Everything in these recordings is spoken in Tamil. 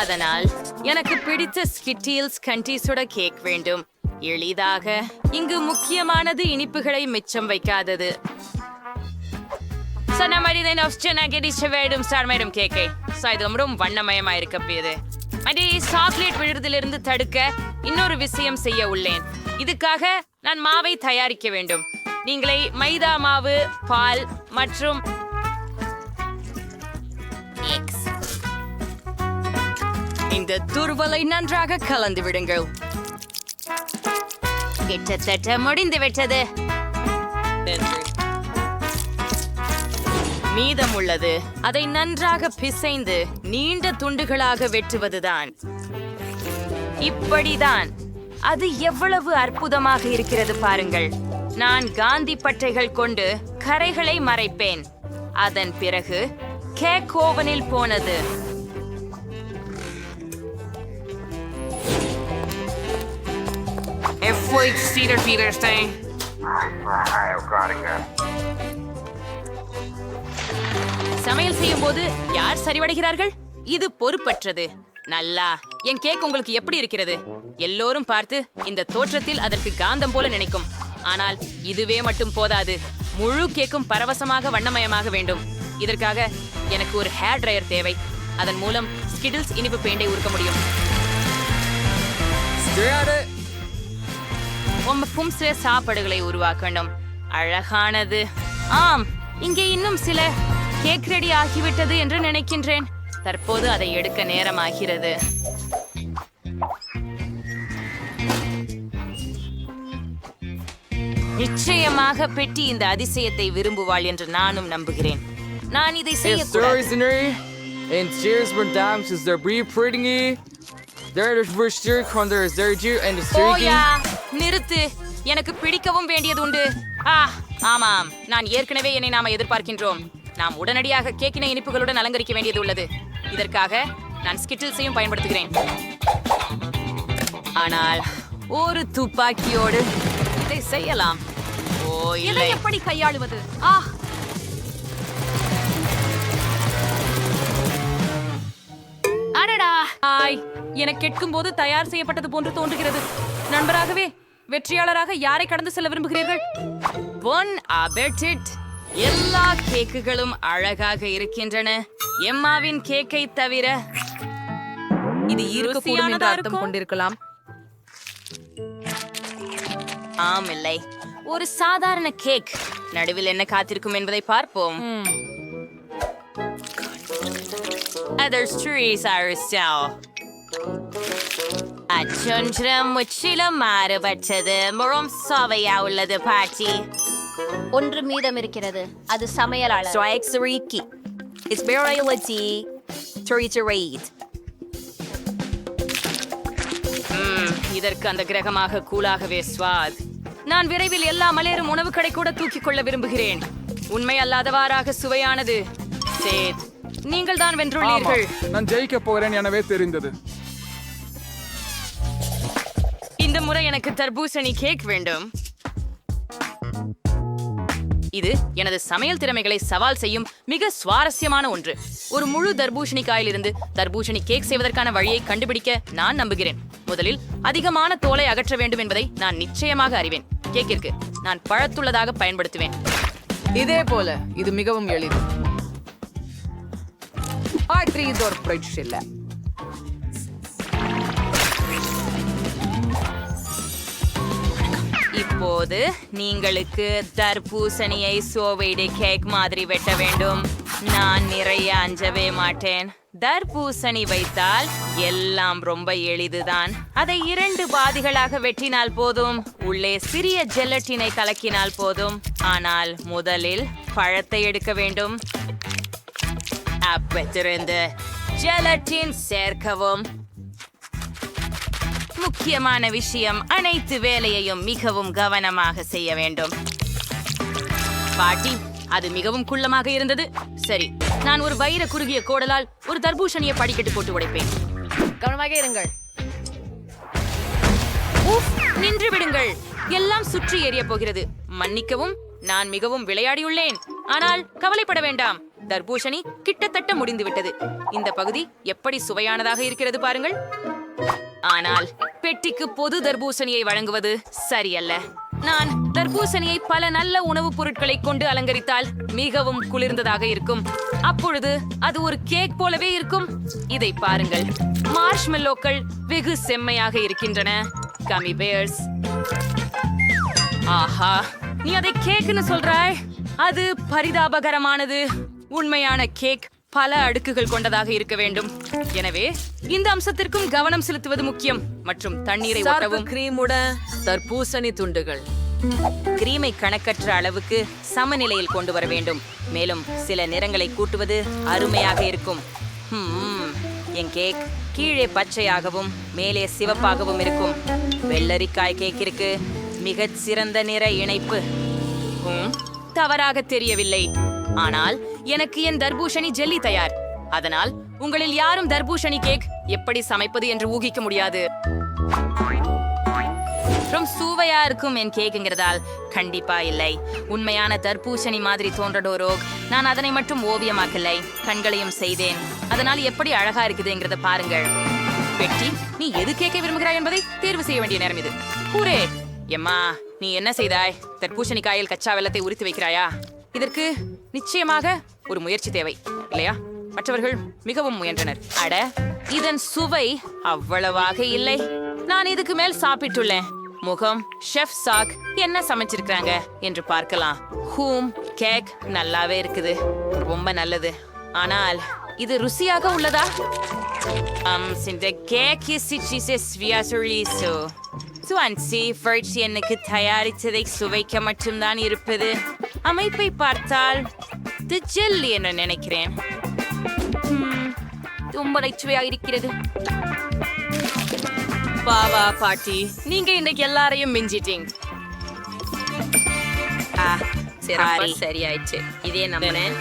அதனால் எனக்கு பிடித்த ஸ்கிட்டீல்ஸ் கண்டீஸோட கேக் வேண்டும். எளிதாக இங்கு முக்கியமானது இனிப்புகளை மிச்சம் வைக்காதது. சனமரிதன் ஆஸ்டினாகடிச்ச வேண்டும் ஸ்டார் மேடம் கேக்கை ஸோ இது ரொம்ப வண்ணமயமா இருக்கப்போது மடி சாக்லேட் விழுறதிலிருந்து தடுக்க இன்னொரு விஷயம் செய்ய உள்ளேன். இதுக்காக நான் மாவை தயாரிக்க வேண்டும். நீங்களே மைதா மாவு பால் மற்றும் இந்த துருவலை நன்றாக கலந்து விடுங்கள். கிட்டத்தட்ட முடிந்து விட்டது. மீதம் உள்ளது அதை நன்றாக பிசைந்து நீண்ட துண்டுகளாக வெட்டுவதுதான். இப்படிதான் அது எவ்வளவு அற்புதமாக இருக்கிறது பாருங்கள். நான் காந்தி பட்டைகள் கொண்டு கரைகளை மறைப்பேன். அதன் பிறகு கேக் ஓவனில் போனது. F-Flake Cedar Feeder Stay. சமையல் செய்யும் போது யார் சரிவடைகிறார்கள்? இது பொறுப்பற்றது. நல்லா என் கேக் உங்களுக்கு எப்படி இருக்கிறது? எல்லோரும் பார்த்து இந்த தோற்றத்தில் அதற்கு காந்தம் போல நினைக்கும். ஆனால் இதுவே மட்டும் போதாது. முழு கேக்கும் பரவசமாக வண்ணமயமாக வேண்டும். இதற்காக எனக்கு ஒரு ஹேர் ட்ரையர் தேவை. அதன் மூலம் ஸ்கிடில்ஸ் இனிப்பு பெயிண்டை உருக்க முடியும். உமக்கும் சில சாப்பாடுகளை உருவாக்கணும். அழகானது. ஆம் இங்கே இன்னும் சில கேக் ரெடி ஆகிவிட்டது என்று நினைக்கின்றேன். தற்போது அதை எடுக்க நேரமாகிறது. நிச்சயமாக பெட்டி இந்த அதிசயத்தை விரும்புவாள் என்று நானும் நம்புகிறேன். நான் இதை Thursday, and cheers for dams is their brief pretty. There is for sure is their dear and the போயா sturdy. நிறுத்து. எனக்கு பிடிக்கவும் வேண்டியது உண்டு. ஆ ஆமாம். நான் ஏற்கனவே என்னை நாம எதிர்பார்க்கின்றோம். நாம் உடனடியாக கேக்கின இனிப்புகளுடன் அலங்கரிக்க வேண்டியது உள்ளது. இதற்காக நான் ஸ்கிட்டில்ஸையும் பயன்படுத்துகிறேன். ஆனால் ஒரு துப்பாக்கியோடு இதை செய்யலாம். ஓ இல்லை. எப்படி கையாளுவது? ஆ. அடடா. ஆய் என கேட்கும் போது தயார் செய்யப்பட்டது போன்று தோன்றுகிறது. நண்பராகவே வெற்றியாளராக யாரை கடந்து செல்ல விரும்புகிறீர்கள்? பொன் அபெட்டிட் எல்லா கேக்குகளும் அழகாக இருக்கின்றன. எம்மாவின் கேக்கை தவிர இது இருக்கக்கூடும் என்ற அர்த்தம். கொண்டிருக்கலாம். ஆம் இல்லை. ஒரு சாதாரண கேக் நடுவில் என்ன காத்திருக்கும் என்பதை பார்ப்போம். Others trees are still. அச்சொன்றம் முற்றிலும் மாறுபட்டது. முறம் சுவையா உள்ளது பாட்டி. ஒன்று மீதம் இருக்கிறது அது சமையலாளர். It's variability. Teresa Reid. ம், இதற்கு அந்த கிரகமாக கூலாகவே ஸ்வாத் நான் விரைவில் எல்லா மலையரும் உணவு கடை கூட தூக்கிக் கொள்ள விரும்புகிறேன். உண்மை அல்லாதவாறாக சுவையானது. சேத் நீங்கள் தான் வென்றுள்ளீர்கள். நான் ஜெயிக்க போகிறேன் எனவே தெரிந்தது. முறை எனக்கு தர்பூசணி கேக் வேண்டும். இது எனது சமையல் திறமைகளை சவால் செய்யும் மிக சுவாரஸ்யமான ஒன்று. ஒரு முழு தர்பூசணி காயிலிருந்து தர்பூசணி கேக் செய்வதற்கான வழியை கண்டுபிடிக்க நான் நம்புகிறேன். முதலில் அதிகமான தோலை அகற்ற வேண்டும் என்பதை நான் நிச்சயமாக அறிவேன். கேக்கிற்கு நான் பழத்துள்ளதாக பயன்படுத்துவேன். இதே போல இது மிகவும் எளிது. இல்லை. போது நீங்களுக்கு தர்பூசணியை சோவைடு கேக் மாதிரி வெட்ட வேண்டும். நான் நிறைய அஞ்சவே மாட்டேன். தர்பூசணி வைத்தால் எல்லாம் ரொம்ப எளிதுதான். அதை இரண்டு பாதிகளாக வெட்டினால் போதும். உள்ளே சிறிய ஜெல்லட்டினை கலக்கினால் போதும். ஆனால் முதலில் பழத்தை எடுக்க வேண்டும். அப்பத்திருந்து ஜெலட்டின் சேர்க்கவும். முக்கியமான விஷயம் அனைத்து வேலையையும் மிகவும் கவனமாக செய்ய வேண்டும். பாட்டி அது மிகவும் குள்ளமாக இருந்தது. சரி நான் ஒரு வைர குறுகிய கோடலால் ஒரு தர்பூஷணியை படிக்கட்டு போட்டு உடைப்பேன். கவனமாக இருங்கள். நின்று விடுங்கள். எல்லாம் சுற்றி எரிய போகிறது. மன்னிக்கவும் நான் மிகவும் விளையாடியுள்ளேன். ஆனால் கவலைப்பட வேண்டாம். தர்பூஷணி கிட்டத்தட்ட முடிந்துவிட்டது. இந்த பகுதி எப்படி சுவையானதாக இருக்கிறது பாருங்கள். ஆனால் பெட்டிக்கு பொது தர்பூசணியை வழங்குவது சரியல்ல. நான் தர்பூசணியை பல நல்ல உணவுப் பொருட்களை கொண்டு அலங்கரித்தால் மிகவும் குளிர்ந்ததாக இருக்கும். அப்பொழுது அது ஒரு கேக் போலவே இருக்கும். இதை பாருங்கள். மார்ஷ்மெல்லோக்கள் வெகு செம்மையாக இருக்கின்றன. கமி பேர்ஸ் ஆஹா நீ அதை கேக்குன்னு சொல்றாய்? அது பரிதாபகரமானது. உண்மையான கேக். பல அடுக்குகள் கொண்டதாக இருக்க வேண்டும். எனவே இந்த அம்சத்திற்கும் கவனம் செலுத்துவது முக்கியம். மற்றும் தண்ணீரை ஊற்றவும் கிரீமுடன் தர்பூசணி துண்டுகள். கிரீமை கணக்கற்ற அளவுக்கு சமநிலையில் கொண்டு வர வேண்டும். மேலும் சில நிறங்களை கூட்டுவது அருமையாக இருக்கும். என் கேக் கீழே பச்சையாகவும் மேலே சிவப்பாகவும் இருக்கும். வெள்ளரிக்காய் கேக்கிற்கு மிகச் சிறந்த நிற இணைப்பு. தவறாக தெரியவில்லை. ஆனால் எனக்கு என் தர்பூசணி ஜெல்லி தயார். அதனால் உங்களில் யாரும் தர்பூஷணி கேக் எப்படி சமைப்பது என்று ஊகிக்க முடியாது. ரொம்ப சுவையா இருக்கும் என் கேக்குங்கிறதால் கண்டிப்பா இல்லை. உண்மையான தர்பூசணி மாதிரி தோன்றடோரோ நான் அதனை மட்டும் ஓவியமாக்கலை கண்களையும் செய்தேன். அதனால் எப்படி அழகா இருக்குதுங்கிறத பாருங்கள். பெட்டி நீ எது கேட்க விரும்புகிறாய் என்பதை தேர்வு செய்ய வேண்டிய நேரம் இது. ஊரே எம்மா நீ என்ன செய்தாய்? தர்பூசணி காயில் கச்சா வெள்ளத்தை உரித்து வைக்கிறாயா? இதற்கு நிச்சயமாக ஒரு முயற்சி தேவை இல்லையா? மற்றவர்கள் மிகவும் முயன்றனர். அட இதன் சுவை அவ்வளவாக இல்லை. நான் இதுக்கு மேல் சாப்பிட்டுள்ளேன். முகம் ஷெஃப் சாக் என்ன சமைச்சிருக்காங்க என்று பார்க்கலாம். ஹூம் கேக் நல்லாவே இருக்குது. ரொம்ப நல்லது. ஆனால் இது ருசியாக உள்ளதா? Um, sind der Gag ist dieses Viasoriso. சுவான்சி ஃபர்ட்ஸ் எனக்கு தயாரித்ததை சுவைக்க மட்டும்தான் இருப்பது. அமைப்பை பார்த்தால் இது ஜெல்லி என்று நினைக்கிறேன். ரொம்ப நச்சுவையாக இருக்கிறது பாவா பாட்டி. நீங்க இன்னைக்கு எல்லாரையும் மிஞ்சிட்டீங்க. சரியாயிடுச்சு. இதே நம்பினேன்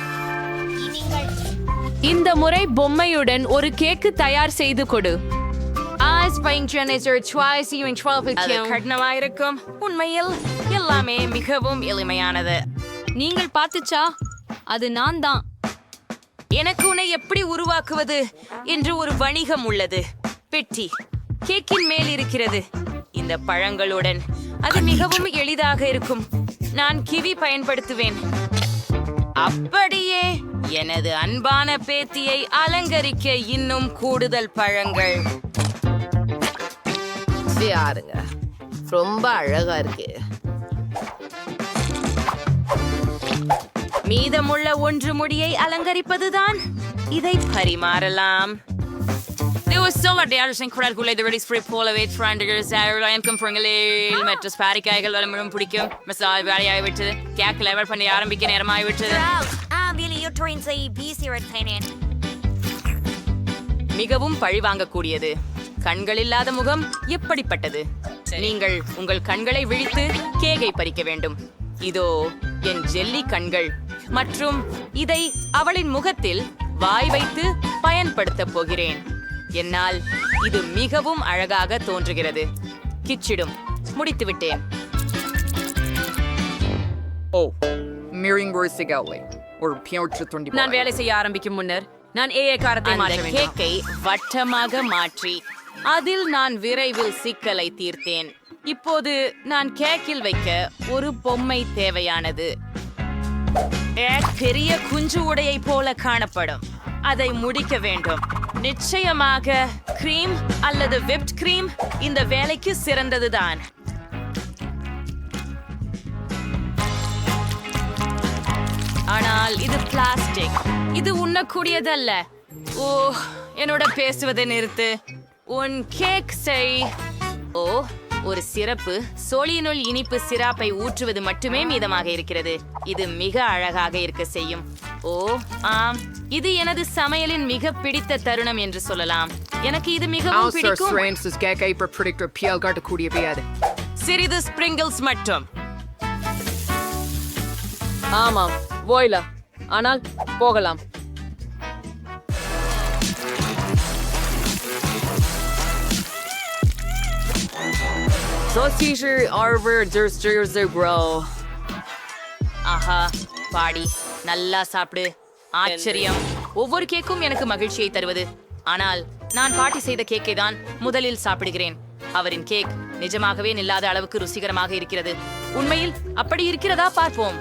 இந்த முறை பொம்மையுடன் ஒரு கேக்கு தயார் செய்து கொடு. அது கடினமா இருக்கும் உண்மையில் எல்லாமே மிகவும் எளிமையானது. நீங்கள் பார்த்துச்சா? அது நான் தான் எனக்கு உன்னை எப்படி உருவாக்குவது என்று ஒரு வணிகம் உள்ளது. பெட்டி கேக்கின் மேல் இருக்கிறது. இந்த பழங்களுடன் அது மிகவும் எளிதாக இருக்கும். நான் கிவி பயன்படுத்துவேன். அப்படியே எனது அன்பான பேத்தியை அலங்கரிக்க இன்னும் கூடுதல் பழங்கள். யாருங்க ரொம்ப அழகா இருக்கு. மீதமுள்ள ஒன்று முடியை அலங்கரிப்பதுதான் இதை பரிமாறலாம் så här och kom från el med att sparka jag eller med pidikum med så här jag vet det jag level på när jag bygger ner mig vet det மிகவும் பழிவாங்கக்கூடியது கண்கள் இல்லாத முகம் எப்படிப்பட்டது நீங்கள் உங்கள் கண்களை விழித்து கேகை பறிக்க வேண்டும் இதோ என் ஜெல்லி கண்கள் மற்றும் இதை அவளின் முகத்தில் வாய் வைத்து பயன்படுத்தப் போகிறேன். என்னால் இது மிகவும் அழகாக தோன்றுகிறது. கிச்சிடும். முடித்து விட்டேன் ஓ மிரிங் சிகாவை. ஒரு பியோற்று தொண்டி நான் வேலை செய்ய ஆரம்பிக்கும் முன்னர் நான் ஏஏ காரத்தை மாற்ற கேக்கை வட்டமாக மாற்றி அதில் நான் விரைவில் சிக்கலை தீர்த்தேன். இப்போது நான் கேக்கில் வைக்க ஒரு பொம்மை தேவையானது. பெரிய குஞ்சு உடையை போல காணப்படும். அதை முடிக்க வேண்டும். நிச்சயமாக கிரீம் அல்லது விப்ட் கிரீம் இந்த வேலைக்கு சிறந்ததுதான். ஆனால் இது பிளாஸ்டிக் இது உண்ணக்கூடியதல்ல. ஓ என்னோட பேசுவதை நிறுத்து. உன் கேக் செய். ஓ ஒரு சிறப்பு சோழியினுள் இனிப்பு சிராப்பை ஊற்றுவது மட்டுமே மீதமாக இருக்கிறது. இது மிக அழகாக இருக்க செய்யும். ஓ ஆம். இது எனது சமையலின் மிக பிடித்த தருணம் என்று சொல்லலாம். எனக்கு இது மிகவும் பிடிக்கும். சிறிது ஸ்பிரிங்கிள்ஸ் மட்டும். ஆமாம் போயில ஆனால் போகலாம். Sausager Arbor Dursters ஆஹா பாடி. நல்லா சாப்பிடு. ஆச்சரியம். ஒவ்வொரு கேக்கும் எனக்கு மகிழ்ச்சியை தருவது. ஆனால் நான் பாட்டி செய்த கேக்கை தான் முதலில் சாப்பிடுகிறேன். அவரின் கேக் நிஜமாகவே நில்லாத அளவுக்கு ருசிகரமாக இருக்கிறது. உண்மையில் அப்படி இருக்கிறதா பார்ப்போம்.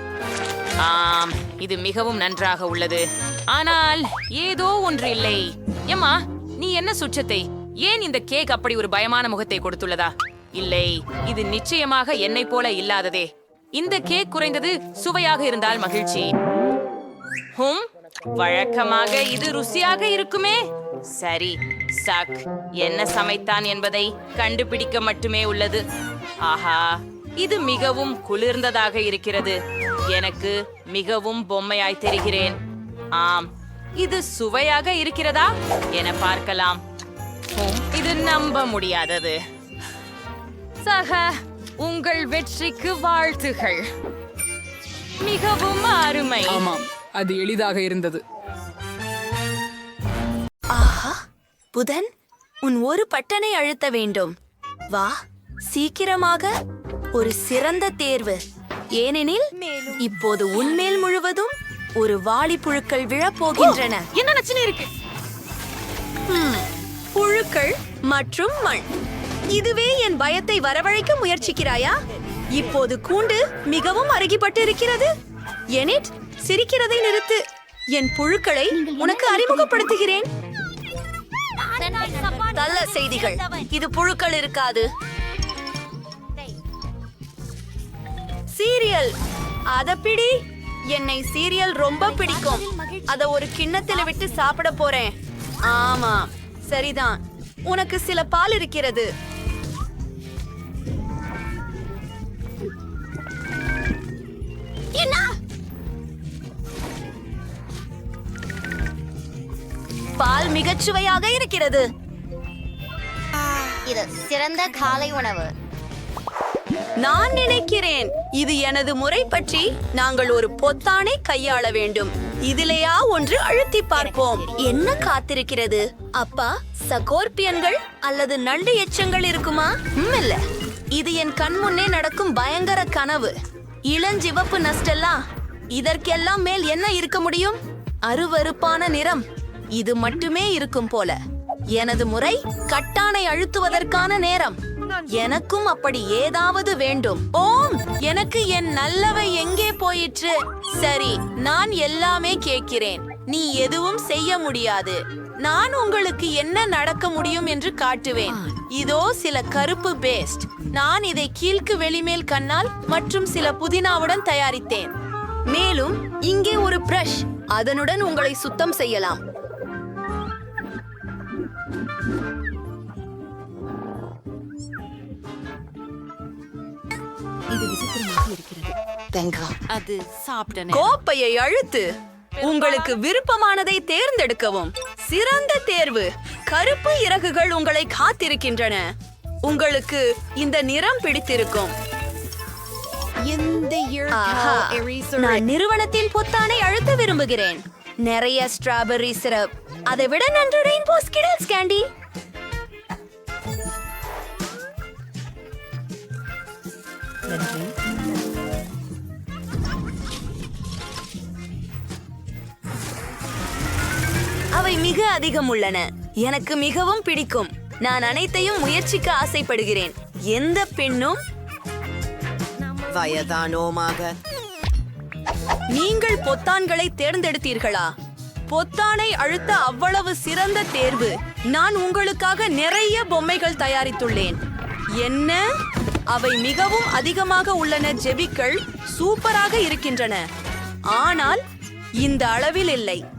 ஆம் இது மிகவும் நன்றாக உள்ளது. ஆனால் ஏதோ ஒன்று இல்லை. எம்மா நீ என்ன சுற்றத்தை? ஏன் இந்த கேக் அப்படி ஒரு பயமான முகத்தை கொடுத்துள்ளதா? இல்லை இது நிச்சயமாக என்னை போல இல்லாததே. இந்த கேக் குறைந்தது சுவையாக இருந்தால் மகிழ்ச்சி. ஹும் வழக்கமாக இது ருசியாக இருக்குமே. சரி சக் என்ன சமைத்தான் என்பதை கண்டுபிடிக்க மட்டுமே உள்ளது. ஆஹா இது மிகவும் குளிர்ந்ததாக இருக்கிறது. எனக்கு மிகவும் பொம்மையாய் தெரிகிறேன். ஆம் இது சுவையாக இருக்கிறதா என பார்க்கலாம். ஹும், இது நம்ப முடியாதது. சக உங்கள் வெற்றிக்கு வாழ்த்துகள். மிகவும் அருமை. ஆமாம் அது எளிதாக இருந்தது. புதன் உன் ஒரு பட்டனை அழுத்த வேண்டும். வா சீக்கிரமாக ஒரு சிறந்த தேர்வு. ஏனெனில் இப்போது உன்மேல் முழுவதும் ஒரு வாளி புழுக்கள் விழப்போகின்றன என்ன நச்சுன்னு இருக்கு? புழுக்கள் மற்றும் மண். இதுவே என் பயத்தை வரவழைக்க முயற்சிக்கிறாயா? இப்போது கூண்டு மிகவும் அருகிப்பட்டு இருக்கிறது எனிட் சிரிக்கிறதை நிறுத்து. என் புழுக்களை உனக்கு அறிமுகப்படுத்துகிறேன். நல்ல செய்திகள். இது புழுக்கள் இருக்காது. சீரியல். அத பிடி. என்னை சீரியல் ரொம்ப பிடிக்கும். அத ஒரு கிண்ணத்துல விட்டு சாப்பிட போறேன். ஆமா சரிதான். உனக்கு சில பால் இருக்கிறது. பால் மிகச் சுவையாக இருக்கிறது இது சிறந்த காலை உணவு. நான் நினைக்கிறேன் இது எனது முறை பற்றி நாங்கள் ஒரு பொத்தானை கையாள வேண்டும். இதிலேயா ஒன்று அழுத்தி பார்ப்போம். என்ன காத்திருக்கிறது? அப்பா சகோர்பியன்கள் அல்லது நண்டு எச்சங்கள் இருக்குமா? இல்ல. இது என் கண் முன்னே நடக்கும் பயங்கர கனவு. இளஞ்சிவப்பு நஸ்டெல்லா இதற்கெல்லாம் மேல் என்ன இருக்க முடியும்? அருவருப்பான நிறம். இது மட்டுமே இருக்கும் போல. எனது முறை கட்டானை அழுத்துவதற்கான நேரம். எனக்கும் அப்படி ஏதாவது வேண்டும். ஓம்! எனக்கு என் நல்லவை எங்கே போயிற்று? சரி நான் எல்லாமே கேட்கிறேன். நீ எதுவும் செய்ய முடியாது. நான் உங்களுக்கு என்ன நடக்க முடியும் என்று காட்டுவேன். இதோ சில கருப்பு பேஸ்ட் நான் இதை கீழ்க்கு வெளிமேல் கண்ணால் மற்றும் சில புதினாவுடன் தயாரித்தேன். மேலும் இங்கே ஒரு பிரஷ் அதனுடன் உங்களை சுத்தம் செய்யலாம். அது சாப்பிட்ட கோப்பையை அழுத்து. உங்களுக்கு விருப்பமானதை தேர்ந்தெடுக்கவும். சிறந்த தேர்வு. கருப்பு இறகுகள் உங்களை காத்திருக்கின்றன. உங்களுக்கு இந்த நிறம் பிடித்திருக்கும். நான் நிறுவனத்தின் பொத்தானை அழுத்த விரும்புகிறேன். நிறைய ஸ்ட்ராபெர்ரி சிரப் அதை விட நன்று ரெயின்போ ஸ்கிடல்ஸ் கேண்டி அவை மிக அதிகம் உள்ளன. எனக்கு மிகவும் பிடிக்கும். நான் அனைத்தையும் முயற்சிக்க ஆசைப்படுகிறேன். எந்த பெண்ணும்? வயதானோமாக. நீங்கள் பொத்தான்களை தேர்ந்தெடுத்தீர்களா? பொத்தானை அழுத்த அவ்வளவு சிறந்த தேர்வு. நான் உங்களுக்காக நிறைய பொம்மைகள் தயாரித்துள்ளேன். என்ன? அவை மிகவும் அதிகமாக உள்ளன ஜெபிக்கள் சூப்பராக இருக்கின்றன. ஆனால் இந்த அளவில் இல்லை.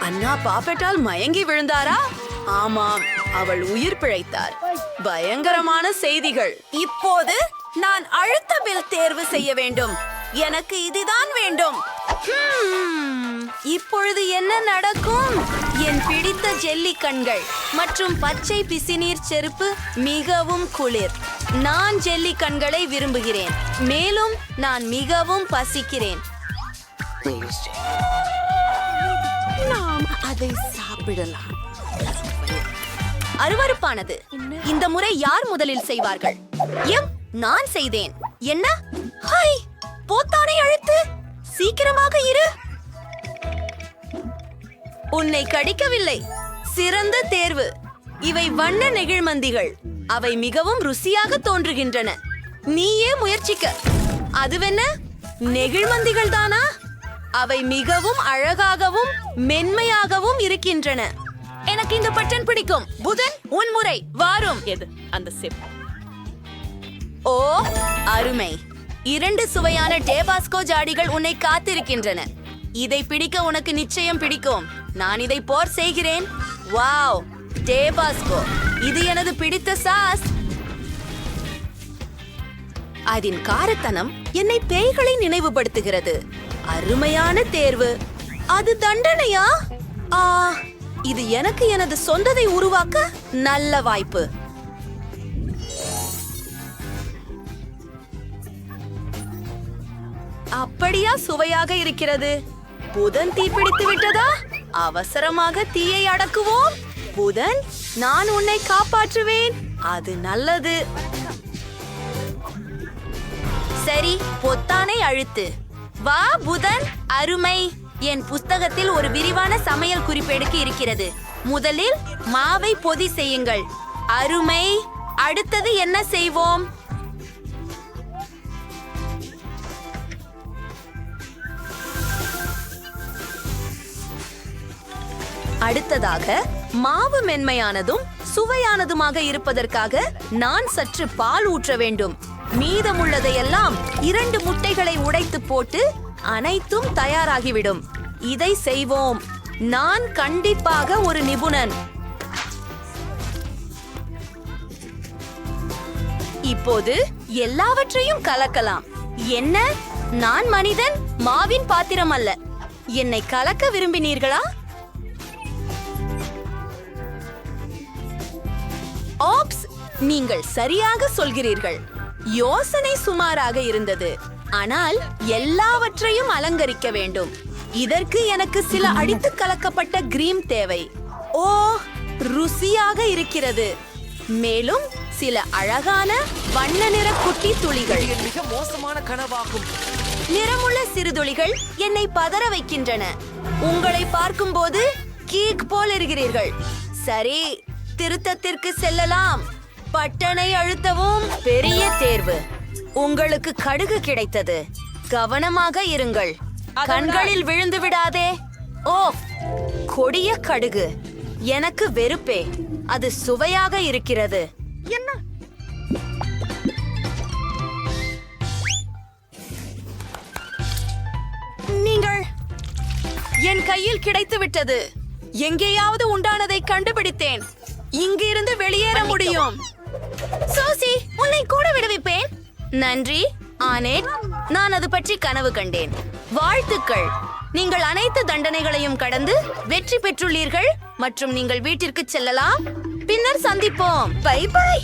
அண்ணா பாப்பெட்டால் மயங்கி விழுந்தாரா? ஆமாம் அவள் உயிர் பிழைத்தார் பயங்கரமான செய்திகள். இப்போது நான் அழுத்த பில் தேர்வு செய்ய வேண்டும். எனக்கு இதுதான் வேண்டும். இப்பொழுது என்ன நடக்கும்? என் பிடித்த ஜெல்லி கண்கள் மற்றும் பச்சை பிசிநீர் செருப்பு மிகவும் குளிர். நான் ஜெல்லி கண்களை விரும்புகிறேன். மேலும் நான் மிகவும் பசிக்கிறேன். நாம் அதை சாப்பிடலாம். அருவருப்பானது. இந்த முறை யார் முதலில் செய்வார்கள்? எம் நான் செய்தேன். என்ன? ஹாய் போத்தானை அழுத்து சீக்கிரமாக இரு. உன்னை கடிக்கவில்லை. சிறந்த தேர்வு. இவை வண்ண நெகிழ்மந்திகள். அவை மிகவும் ருசியாக தோன்றுகின்றன. நீயே முயற்சிக்க. அதுவென்ன? நெகிழ்மந்திகள் தானா அவை மிகவும் அழகாகவும் மென்மையாகவும் இருக்கின்றன. எனக்கு இந்த பட்டன் பிடிக்கும். புதன் உன் முறை. வாரும். எது? அந்த சிப். ஓ அருமை. இரண்டு சுவையான டேபாஸ்கோ ஜாடிகள் உன்னை காத்திருக்கின்றன. இதை பிடிக்க உனக்கு நிச்சயம் பிடிக்கும். நான் இதை போர் செய்கிறேன். Wow Tabasco. இது எனது பிடித்த சாஸ். அதன் காரத்தனம் என்னை பேய்களை நினைவுபடுத்துகிறது. அருமையான தேர்வு. அது தண்டனையா? ஆ இது எனக்கு எனது சொந்ததை உருவாக்க நல்ல வாய்ப்பு. அப்படியா சுவையாக இருக்கிறது? புதன் தீப்பிடித்து விட்டதா? அவசரமாக தீயை அடக்குவோம். புதன் நான் உன்னை காப்பாற்றுவேன். அது நல்லது. சரி பொத்தானை அழுத்து. வா புதன் அருமை. என் புஸ்தகத்தில் ஒரு விரிவான சமையல் குறிப்பேடுக்கு இருக்கிறது. முதலில் மாவை பொதி செய்யுங்கள். அருமை. அடுத்தது என்ன செய்வோம்? அடுத்ததாக மாவு மென்மையானதும் சுவையானதுமாக இருப்பதற்காக நான் சற்று பால் ஊற்ற வேண்டும். மீதமுள்ளதையெல்லாம் இரண்டு முட்டைகளை உடைத்து போட்டு அனைத்தும் தயாராகிவிடும். இதை செய்வோம். நான் கண்டிப்பாக ஒரு நிபுணன். இப்போது எல்லாவற்றையும் கலக்கலாம். என்ன? நான் மனிதன் மாவின் பாத்திரம் அல்ல. என்னை கலக்க விரும்பினீர்களா? ஆப்ஸ் நீங்கள் சரியாக சொல்கிறீர்கள். யோசனை சுமாராக இருந்தது. ஆனால் எல்லாவற்றையும் அலங்கரிக்க வேண்டும். இதற்கு எனக்கு சில அடித்து கலக்கப்பட்ட கிரீம் தேவை. ஓ ருசியாக இருக்கிறது. மேலும் சில அழகான வண்ண நிற குட்டி துளிகள். மிக மோசமான கனவாகும். நிறமுள்ள சிறுதுளிகள் என்னை பதற வைக்கின்றன. உங்களை பார்க்கும்போது கீக் போல் இருக்கிறீர்கள். சரி திருத்தத்திற்கு செல்லலாம். பட்டனை அழுத்தவும் பெரிய தேர்வு. உங்களுக்கு கடுகு கிடைத்தது. கவனமாக இருங்கள். கண்களில் விழுந்து விடாதே. ஓ கொடிய கடுகு. எனக்கு வெறுப்பே. அது சுவையாக இருக்கிறது. என்ன? நீங்கள் என் கையில் கிடைத்து விட்டது. எங்கேயாவது உண்டானதை கண்டுபிடித்தேன். இங்கிருந்து வெளியேற முடியும். சோசி உன்னை கூட விடுவிப்பேன் நன்றி ஆனேட். நான் அது பற்றி கனவு கண்டேன். வாழ்த்துக்கள். நீங்கள் அனைத்து தண்டனைகளையும் கடந்து வெற்றி பெற்றுள்ளீர்கள் மற்றும் நீங்கள் வீட்டிற்கு செல்லலாம். பின்னர் சந்திப்போம். Bye bye.